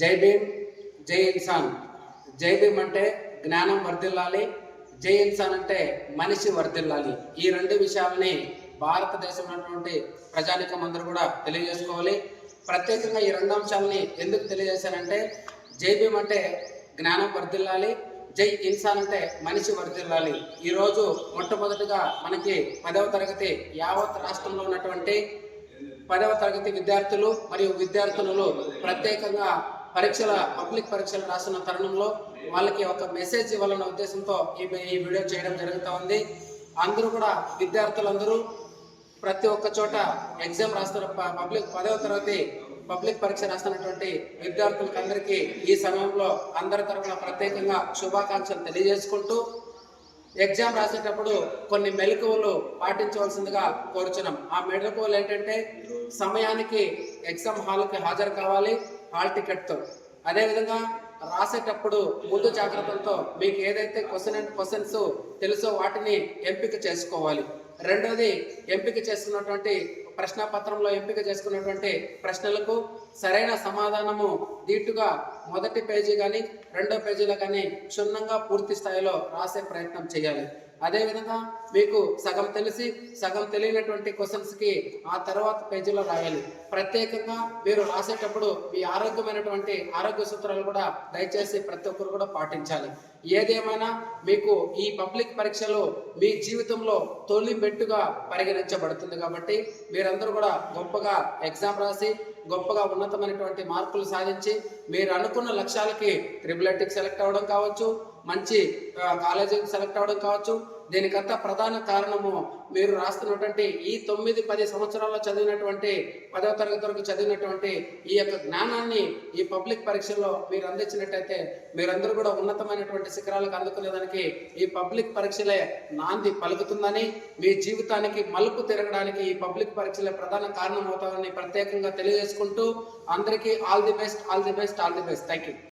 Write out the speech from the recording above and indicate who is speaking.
Speaker 1: జై భీమ్ జై ఇన్సాన్. జై భీమ్ అంటే జ్ఞానం వర్ధిల్లాలి జై ఇన్సాన్ అంటే మనిషి వర్ధిల్లాలి. ఈ రెండు విషయాలని భారతదేశంలో ఉన్నటువంటి ప్రజానికం అందరూ కూడా తెలియజేసుకోవాలి. ప్రత్యేకంగా ఈ రెండు అంశాలని ఎందుకు తెలియజేశానంటే జై భీమ్ అంటే జ్ఞానం వర్ధిల్లాలి జై ఇన్సాన్ అంటే మనిషి వర్ధిల్లాలి. ఈరోజు మొట్టమొదటిగా మనకి పదవ తరగతి యావత్ రాష్ట్రంలో ఉన్నటువంటి పదవ తరగతి విద్యార్థులు మరియు విద్యార్థినులు ప్రత్యేకంగా పరీక్షల పబ్లిక్ పరీక్షలు రాస్తున్న తరుణంలో వాళ్ళకి ఒక మెసేజ్ ఇవ్వాలన్న ఉద్దేశంతో ఈ ఈ వీడియో చేయడం జరుగుతూ ఉంది. అందరూ కూడా విద్యార్థులందరూ ప్రతి ఒక్క చోట ఎగ్జామ్ రాస్తున్న పబ్లిక్ పదవ తరగతి పబ్లిక్ పరీక్ష రాస్తున్నటువంటి విద్యార్థులకు అందరికీ ఈ సమయంలో అందరి తరఫున ప్రత్యేకంగా శుభాకాంక్షలు తెలియజేసుకుంటూ ఎగ్జామ్ రాసేటప్పుడు కొన్ని మెలకువలు పాటించవలసిందిగా కోరుచున్నాం. ఆ మెలకువలు ఏంటంటే సమయానికి ఎగ్జామ్ హాల్కి హాజరు కావాలి. హాల్ టికెట్తో అదేవిధంగా రాసేటప్పుడు ముందు జాగ్రత్తలతో మీకు ఏదైతే క్వశ్చన్ అండ్ క్వశ్చన్స్ తెలుసో వాటిని ఎంపిక చేసుకోవాలి. రెండోది ఎంపిక చేసుకున్నటువంటి ప్రశ్నపత్రంలో ఎంపిక చేసుకున్నటువంటి ప్రశ్నలకు సరైన సమాధానము దీటుగా మొదటి పేజీ కానీ రెండో పేజీలో కానీ క్షుణ్ణంగా పూర్తి స్థాయిలో రాసే ప్రయత్నం చేయాలి. అదేవిధంగా మీకు సగం తెలిసి సగం తెలియనటువంటి క్వశ్చన్స్కి ఆ తర్వాత పేజీలో రాయాలి. ప్రత్యేకంగా మీరు రాసేటప్పుడు మీ ఆరోగ్యమైనటువంటి ఆరోగ్య సూత్రాలు కూడా దయచేసి ప్రతి ఒక్కరు కూడా పాటించాలి. ఏదేమైనా మీకు ఈ పబ్లిక్ పరీక్షలు మీ జీవితంలో తొలి మెట్టుగా పరిగణించబడుతుంది కాబట్టి మీరందరూ కూడా గొప్పగా ఎగ్జామ్ రాసి గొప్పగా ఉన్నతమైనటువంటి మార్కులు సాధించి మీరు అనుకున్న లక్ష్యాలకి ట్రిపుల్ సెలెక్ట్ అవ్వడం కావచ్చు మంచి కాలేజీకి సెలెక్ట్ అవ్వడం కావచ్చు. దీనికంతా ప్రధాన కారణము మీరు రాస్తున్నటువంటి ఈ తొమ్మిది పది సంవత్సరాల్లో చదివినటువంటి పదవ తరగతి వరకు చదివినటువంటి ఈ యొక్క జ్ఞానాన్ని ఈ పబ్లిక్ పరీక్షల్లో మీరు అందించినట్టయితే మీరందరూ కూడా ఉన్నతమైనటువంటి శిఖరాలకు అందుకునేదానికి ఈ పబ్లిక్ పరీక్షలే నాంది పలుకుతుందని మీ జీవితానికి మలుపు తిరగడానికి ఈ పబ్లిక్ పరీక్షలే ప్రధాన కారణం అవుతామని ప్రత్యేకంగా తెలియజేసుకుంటూ అందరికీ all the best all the best all the best thank you